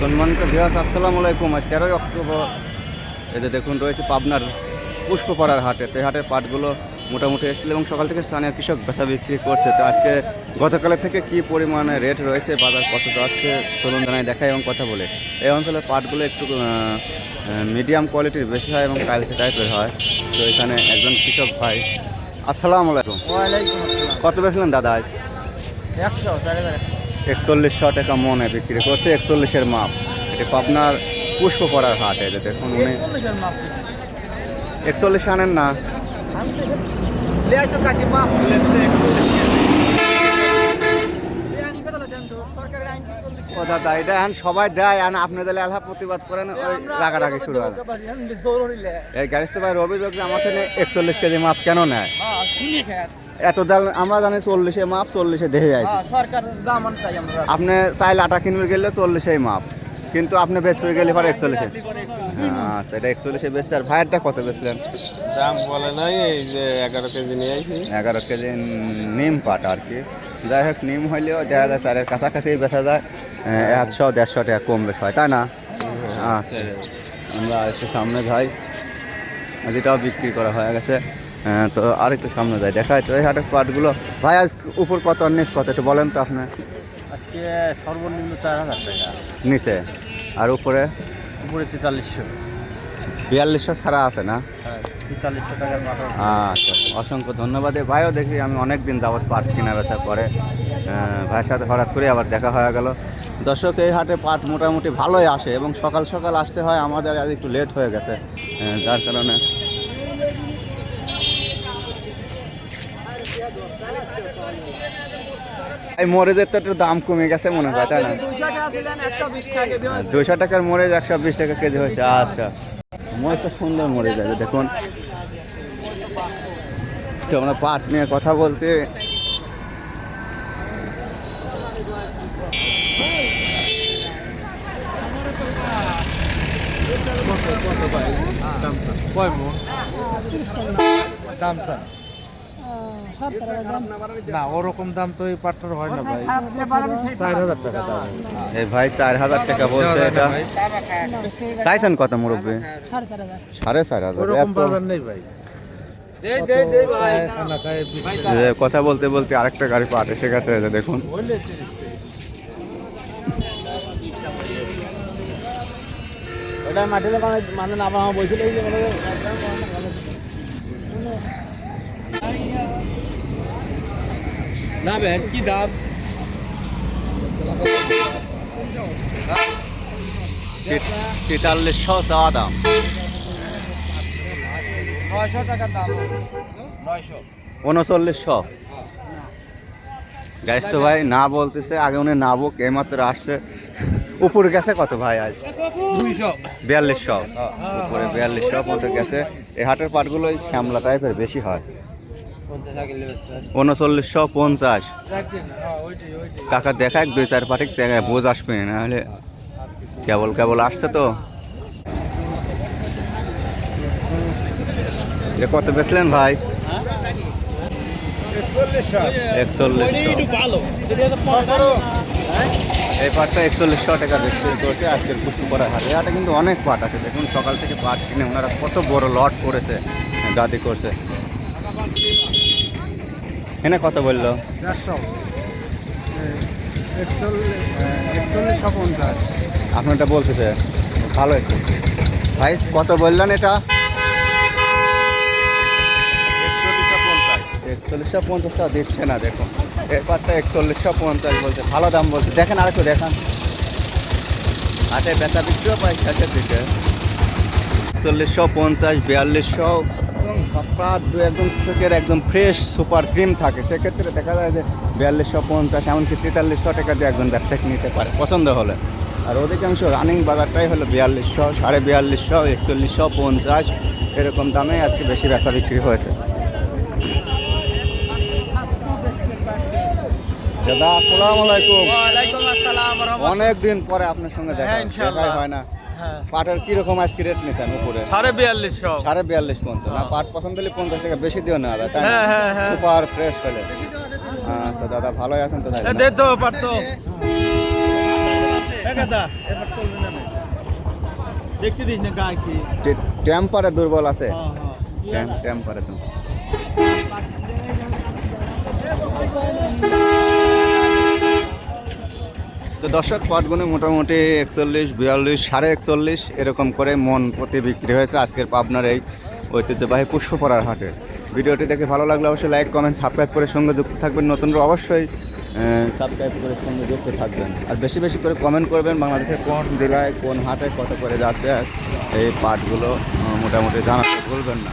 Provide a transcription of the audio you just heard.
সম্মানিত ভিয়াস আসসালামু আলাইকুম। আজ তেরোই অক্টোবর। এই যে দেখুন রয়েছে পাবনার পুষ্পপাড়ার হাটে। তো হাটের পাটগুলো মোটামুটি এসেছিল এবং সকাল থেকে স্থানীয় কৃষক বেচা বিক্রি করছে। তো আজকে গতকালের থেকে কি পরিমাণে রেট রয়েছে বাজার কত যাচ্ছে চলুন জানাই দেখাই এবং কথা বলে। এই অঞ্চলের পাটগুলো একটু মিডিয়াম কোয়ালিটির বেশি হয় এবং কালচে টাইপের হয়। তো এখানে একজন কৃষক ভাই। আসসালামু আলাইকুম। কত বেচলেন দাদা আজ? একশো। একচল্লিশশো টাকা মনে বিক্রি করছে একচল্লিশের মাপ। এটা পাবনার পুষ্পপাড়ার হাট যে দেখুন উনি। একচল্লিশ আনেন না। ও দাদা এটা এখন সবাই দেয় এখন আপনি আলহা প্রতিবাদ করেন ওই রাগারাগি শুরু হয়। এই গ্যারেজ তো ভাই অভিযোগ যে আমার থেকে একচল্লিশ কেজি মাপ কেন নেয়? এত দাল আমরা জানি চল্লিশে মাপ চল্লিশে দেহে আছে চাই আমরা আপনি চাইলে আটা কিনবে গেলে চল্লিশে মাপ কিন্তু আপনি বেশ পেয়ে গেলে পরে একচল্লিশে। হ্যাঁ সেটা একচল্লিশে বেচছে আর ভাইয়েরটা কত বেচলেন? দাম বলে নাই এই যে এগারো কেজি নিয়ে আইছি। এগারো কেজি নিম পাট আর কি। যাই হোক নিম হইলেও দেখা যায় চারের কাছাকাছি বেচা যায়। একশো দেড়শো টাকা কম বেশ হয় তাই না? আচ্ছা আমরা একটু সামনে যাই। যেটাও বিক্রি করা হয়ে গেছে। তো আর একটু সামনে যাই দেখায় তো এই হাটের পাটগুলো। ভাই আজ উপর কত নিচ কত একটু বলেন তো আপনি। আজকে সর্বনিম্ন চার হাজার টাকা। নিচে? আর উপরে? উপরে তেতাল্লিশশো। বিয়াল্লিশশো ছাড়া আছে না? হ্যাঁ আচ্ছা অসংখ্য ধন্যবাদ। ভাইও দেখি আমি অনেক দিন যাবত পাট কেনা বেচা করে। ভাইয়ের সাথে হঠাৎ করে আবার দেখা হয়ে গেল। দর্শক এই হাটে পাট মোটামুটি ভালোই আসে এবং সকাল সকাল আসতে হয় আমাদের আজ একটু লেট হয়ে গেছে। যার কারণে এই মরিচের তো একটু দাম কমে গেছে মনে হয় তাই না? দুশো টাকার মরিচ একশো বিশ টাকা কেজি হয়েছে আচ্ছা। মরিচটা সুন্দর মরিচ আছে দেখুন। তো আমরা পাট নিয়ে কথা বলছি। দাম চান না ওরকম দাম তো এই পাটটার হয় না ভাই। চার হাজার টাকা। দাম এই ভাই চার হাজার টাকা বলছে এটা। চাইছেন কত মুরব্বী? সাড়ে চার হাজার। ওরকম এত- বাজার নেই ভাই। কথা বলতে বলতে আরেকটা গাড়ি পাট এসে গেছে দেখুন। ওটা মাটিতে মানে না আমার বলছিল এই যে না বেন কি দাম? তেতাল্লিশশো চাওয়া দাম। নয়শো টাকার দাম। নয়শো। উনচল্লিশশো। গ্যাস তো ভাই না বলতেছে আগে উনি না বক এইমাত্র আসছে। উপরে গেছে কত ভাই আজ? দুইশো। বিয়াল্লিশশো। উপরে বিয়াল্লিশশো পর্যন্ত গেছে। এই হাটের পাটগুলো শ্যামলা টাইপের বেশি হয়। উনচল্লিশশো পঞ্চাশ। কাকা দেখা দুই চার পাটিক বোঝ আসবে না হলে কেবল কেবল আসছে তো। কত বেচলেন ভাই? এই পাটটা একচল্লিশশো টাকা বিক্রি করছে আজকের পুষ্টি করা হাটে হাটে কিন্তু অনেক পাট আছে দেখুন সকাল থেকে পাট কিনে ওনারা কত বড় লট করেছে গাদি করছে। এনে কত বলল? আপনারটা বলতেছে ভালো একটু। ভাই কত বললেন এটা? একচল্লিশশো পঞ্চাশ। টাকা দিচ্ছে না দেখুন এবারটা একচল্লিশশো পঞ্চাশ বলছে ভালো দাম বলছে। দেখেন আর একটু দেখান। হাটে বেচা বিক্রিও পাই শেষের দিকে। একচল্লিশশো পঞ্চাশ বিয়াল্লিশশো সপ্তাহ দু একদম কৃষকের একদম ফ্রেশ সুপার ক্রিম থাকে। সেক্ষেত্রে দেখা যায় যে বিয়াল্লিশশো পঞ্চাশ এমনকি তেতাল্লিশশো টাকা দিয়ে একজন ব্যবসায়িক নিতে পারে পছন্দ হলে। আর অধিকাংশ রানিং বাজারটাই হলো বিয়াল্লিশশো সাড়ে বিয়াল্লিশশো একচল্লিশশো পঞ্চাশ এরকম দামে আজকে বেশি বেচা বিক্রি হয়েছে। দাদা আসসালামু আলাইকুম। ওয়ালাইকুম আসসালাম অনেক দিন পরে আপনার সঙ্গে দেখা হ্যাঁ, হয় না। পাটের কীরকম আজকে রেট নিয়েছেন উপরে? সাড়ে বিয়াল্লিশশো। সাড়ে বিয়াল্লিশ পর্যন্ত। না পাট পছন্দ হলে পঞ্চাশ টাকা বেশি দিও যায় তাই হ্যাঁ, হ্যাঁ, হ্যাঁ। সুপার ফ্রেশ পেলে আচ্ছা দাদা ভালোই আছেন তো না? দে তো পারতো না। দেখতে দিস না গায়ে কি। টেম্পারে দুর্বল আছে। হ্যাঁ হ্যাঁ। টেম্পারে তো। তো দর্শক পাটগুলো মোটামুটি একচল্লিশ, বিয়াল্লিশ, সাড়ে একচল্লিশ এরকম করে মন প্রতি বিক্রি হয়েছে আজকের পাবনার এই ঐতিহ্যবাহী পুষ্পপড়ার হাটে। ভিডিওটি দেখে ভালো লাগলে অবশ্যই লাইক, কমেন্ট, সাবস্ক্রাইব করে সঙ্গে যুক্ত থাকবেন। নতুনরা অবশ্যই সাবস্ক্রাইব করে সঙ্গে যুক্ত থাকবেন। আর বেশি বেশি করে কমেন্ট করবেন বাংলাদেশের কোন জেলায়, কোন হাটে কত করে যাচ্ছে এই পাটগুলো মোটামুটি জানাতে ভুলবেন না।